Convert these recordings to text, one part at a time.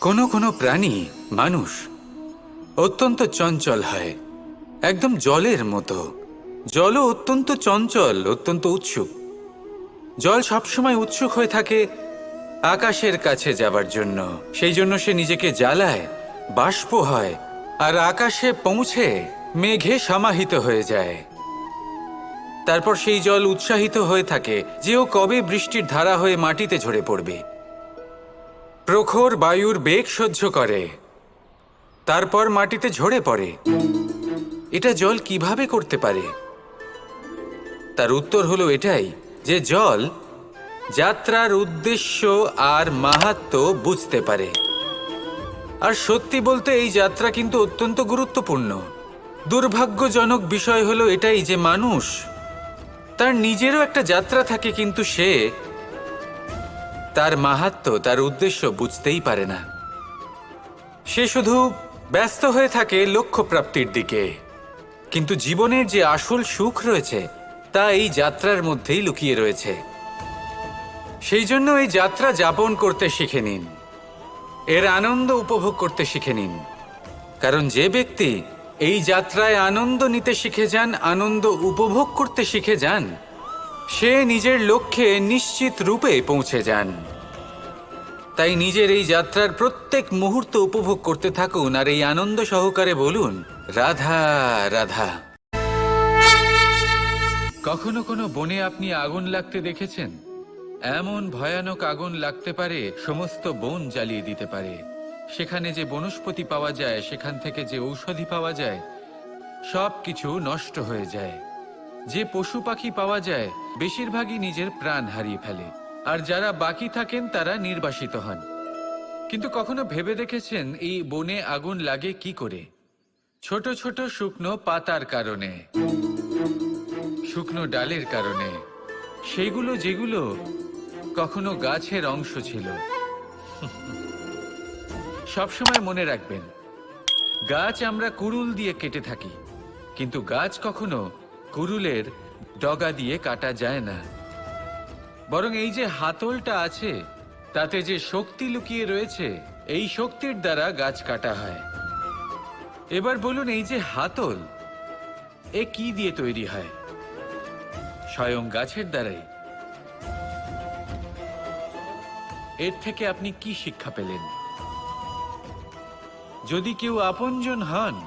কোনো কোনো প্রাণী মানুষ অত্যন্ত চঞ্চল হয়, একদম জলের মতো। জলও অত্যন্ত চঞ্চল, অত্যন্ত উৎসুক। জল সবসময় উৎসুক হয়ে থাকে আকাশের কাছে যাবার জন্য। সেই জন্য সে নিজেকে জ্বালায়, বাষ্প হয়, আর আকাশে পৌঁছে মেঘে সমাহিত হয়ে যায়। তারপর সেই জল উৎসাহিত হয়ে থাকে যে ও কবে বৃষ্টির ধারা হয়ে মাটিতে ঝরে পড়বে। প্রখর বায়ুর বেগ সহ্য করে। তারপর মাটিতে ঝরে পড়ে। এটা জল কীভাবে করতে পারে? তার উত্তর হলো এটাই, যে জল যাত্রার উদ্দেশ্য আর মাহাত্ম বুঝতে পারে। আর সত্যি বলতে এই যাত্রা কিন্তু অত্যন্ত গুরুত্বপূর্ণ। দুর্ভাগ্যজনক বিষয় হলো এটাই যে মানুষ, তার নিজেরও একটা যাত্রা থাকে কিন্তু সে তার মাহাত্ম, তার উদ্দেশ্য বুঝতেই পারে না। সে শুধু ব্যস্ত হয়ে থাকে লক্ষ্য প্রাপ্তির দিকে। কিন্তু জীবনের যে আসল সুখ রয়েছে, তা এই যাত্রার মধ্যেই লুকিয়ে রয়েছে। সেই জন্য এই যাত্রা যাপন করতে শিখে নিন। এর আনন্দ উপভোগ করতে শিখে নিন। কারণ যে ব্যক্তি এই যাত্রায় আনন্দ নিতে শিখে যান, আনন্দ উপভোগ করতে শিখে যান সে নিজের লক্ষ্যে নিশ্চিত রূপে পৌঁছে যান। তাই নিজের এই যাত্রার প্রত্যেক মুহূর্ত উপভোগ করতে থাকুন আর এই আনন্দ সহকারে বলুন, রাধা রাধা। কখনো কোনো বনে আপনি আগুন লাগতে দেখেছেন? এমন ভয়ানক আগুন লাগতে পারে, সমস্ত বন জ্বালিয়ে দিতে পারে। সেখানে যে বনস্পতি পাওয়া যায়, সেখান থেকে যে ঔষধি পাওয়া যায় সব কিছু নষ্ট হয়ে যায়। যে পশু পাখি পাওয়া যায়, বেশিরভাগই নিজের প্রাণ হারিয়ে ফেলে। আর যারা বাকি থাকেন, তারা নির্বাসিত হন। কিন্তু কখনো ভেবে দেখেছেন এই বনে আগুন লাগে কি করে? ছোট ছোট শুকনো পাতার কারণে, শুকনো ডালের কারণে। সেইগুলো যেগুলো কখনো গাছের অংশ ছিল। সবসময় মনে রাখবেন, গাছ আমরা কুড়ুল দিয়ে কেটে থাকি। কিন্তু গাছ কখনো কুড়ুলের ডগা দিয়ে কাটা যায় না। বরং এই যে হাতলটা আছে, তাতে যে শক্তি লুকিয়ে রয়েছে, এই শক্তির দ্বারা গাছ কাটা হয়। এবার বলুন, এই যে হাতল, এ কি দিয়ে তৈরি হয়? স্বয়ং গাছের দ্বারাই। এর থেকে আপনি কি শিক্ষা পেলেন? যদি কেউ আপনজন হন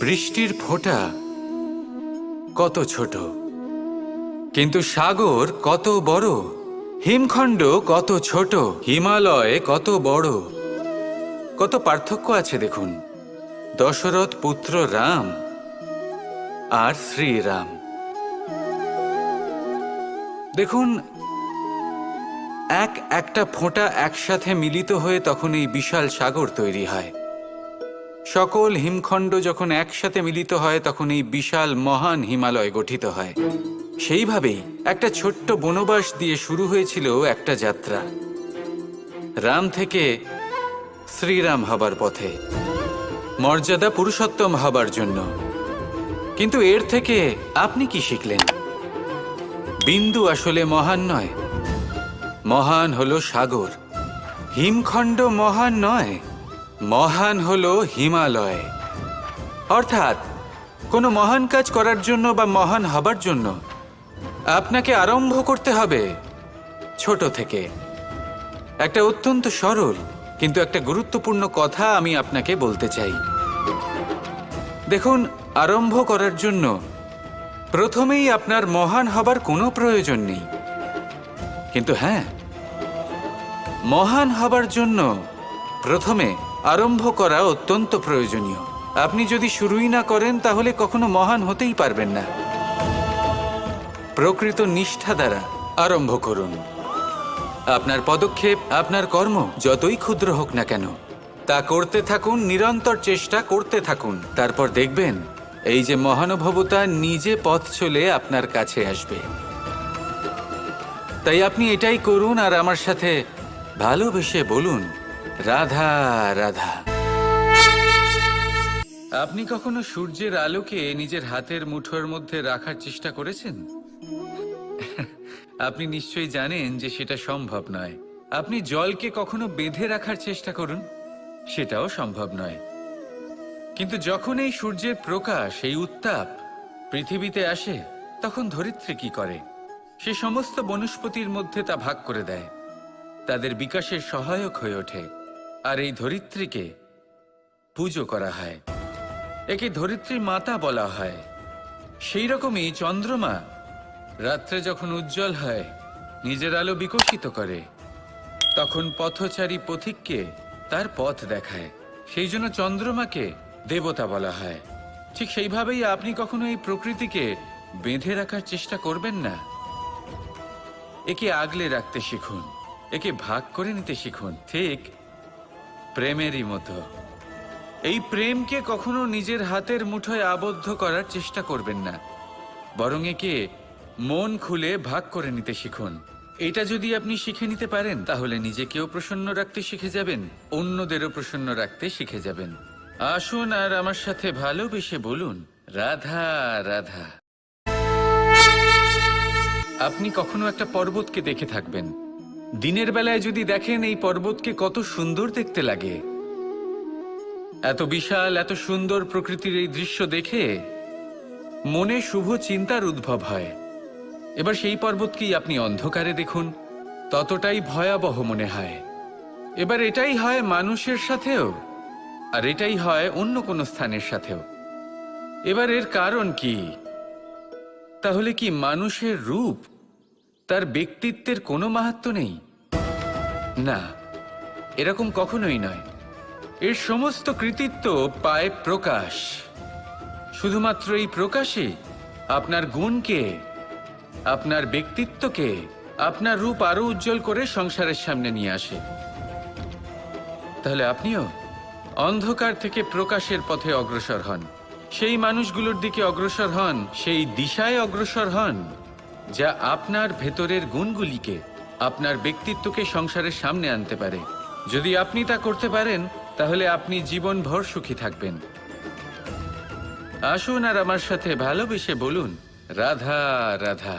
বৃষ্টির ফোঁটা কত ছোট। কিন্তু সাগর কত বড়, হিমখণ্ড কত ছোট, হিমালয় কত বড়। কত পার্থক্য আছে দেখুন, দশরথ পুত্র রাম আর শ্রীরাম। দেখুন, এক একটা ফোঁটা একসাথে মিলিত হয়ে তখন এই বিশাল সাগর তৈরি হয়। সকল হিমখণ্ড যখন একসাথে মিলিত হয়, তখন এই বিশাল মহান হিমালয় গঠিত হয়। সেইভাবেই একটা ছোট্ট বনবাস দিয়ে শুরু হয়েছিল একটা যাত্রা। রাম থেকে শ্রীরাম হবার পথে। মর্যাদা পুরুষোত্তম হবার জন্য। কিন্তু এর থেকে আপনি কি শিখলেন? বিন্দু আসলে মহান নয়। মহান হলো সাগর। হিমখণ্ড মহান নয়। মহান হলো হিমালয়। অর্থাৎ, কোনো মহান কাজ করার জন্য বা মহান হবার জন্য আপনাকে আরম্ভ করতে হবে ছোট থেকে। একটা অত্যন্ত সরল কিন্তু একটা গুরুত্বপূর্ণ কথা আমি আপনাকে বলতে চাই। দেখুন, আরম্ভ করার জন্য প্রথমেই আপনার মহান হবার কোনো প্রয়োজন নেই। কিন্তু হ্যাঁ মহান হবার জন্য প্রথমে আরম্ভ করা অত্যন্ত প্রয়োজনীয়। আপনি যদি শুরুই না করেন, তাহলে কখনো মহান হতেই পারবেন না। প্রকৃত নিষ্ঠা দ্বারা আরম্ভ করুন। আপনার পদক্ষেপ, আপনার কর্ম, যতই ক্ষুদ্র হোক না কেন, তা করতে থাকুন, নিরন্তর চেষ্টা করতে থাকুন। তারপর দেখবেন, এই যে মহানুভবতা নিজে পথ চলে আপনার কাছে আসবে। তাই আপনি এটাই করুন আর আমার সাথে ভালোবেসে বলুন রাধা রাধা। আপনি কখনো সূর্যের আলোকে নিজের হাতের মুঠোর মধ্যে রাখার চেষ্টা করেছেন? আপনি নিশ্চয়ই জানেন যে সেটা সম্ভব নয়। আপনি জলকে কখনো বেঁধে রাখার চেষ্টা করুন? সেটাও সম্ভব নয়। কিন্তু যখন এই সূর্যের প্রকাশ, এই উত্তাপ পৃথিবীতে আসে, তখন ধরিত্রী কি করে? সে সমস্ত বনস্পতির মধ্যে তা ভাগ করে দেয়। তাদের বিকাশের সহায়ক হয়ে ওঠে। আর এই ধরিত্রীকে পুজো করা হয়। একে ধরিত্রী মাতা বলা হয়। সেই রকমই চন্দ্রমা রাত্রে যখন উজ্জ্বল হয়, নিজের আলো বিকশিত করে, তখন পথচারী পথিককে তার পথ দেখায়। সেই জন্য চন্দ্রমাকে দেবতা বলা হয়। ঠিক সেইভাবেই আপনি কখনো এই প্রকৃতিকে বেঁধে রাখার চেষ্টা করবেন না। একে আগলে রাখতে শিখুন, একে ভাগ করে নিতে শিখুন। ঠিক প্রেমেরই মতো। এই প্রেমকে কখনো নিজের হাতের মুঠোয় আবদ্ধ করার চেষ্টা করবেন না। বরং একে মন খুলে ভাগ করে নিতে শিখুন। এটা যদি আপনি শিখে নিতে পারেন, তাহলে নিজেকেও প্রসন্ন রাখতে শিখে যাবেন, অন্যদেরও প্রসন্ন রাখতে শিখে যাবেন। আসুন আর আমার সাথে ভালোবেসে বলুন, রাধা রাধা। আপনি কখনো একটা পর্বতকে দেখে থাকবেন। দিনের বেলায় যদি দেখেন এই পর্বতকে কত সুন্দর দেখতে লাগে। এত বিশাল, এত সুন্দর প্রকৃতির এই দৃশ্য দেখে মনে শুভ চিন্তার উদ্ভব হয়। এবার সেই পর্বতকেই আপনি অন্ধকারে দেখুন, ততটাই ভয়াবহ মনে হয়। এবার এটাই হয় মানুষের সাথেও, আর এটাই হয় অন্য কোনো স্থানের সাথেও। এবার এর কারণ কি? তাহলে কি মানুষের রূপ তার ব্যক্তিত্বের কোনো মাহাত্ম নেই। না, এরকম কখনোই নয়। এর সমস্ত কৃতিত্ব পায় প্রকাশ। শুধুমাত্র এই প্রকাশে আপনার গুণকে, আপনার ব্যক্তিত্বকে, আপনার রূপ আরও উজ্জ্বল করে সংসারের সামনে নিয়ে আসে। তাহলে আপনিও অন্ধকার থেকে প্রকাশের পথে অগ্রসর হন। সেই মানুষগুলোর দিকে অগ্রসর হন, সেই দিশায় অগ্রসর হন। যা আপনার ভেতরের গুণগুলিকে আপনার ব্যক্তিত্বকে সংসারের সামনে আনতে পারে। যদি আপনি তা করতে পারেন, তাহলে আপনি জীবনভর সুখী থাকবেন। আসুন আর আমার সাথে ভালোবেসে বলুন, রাধা রাধা।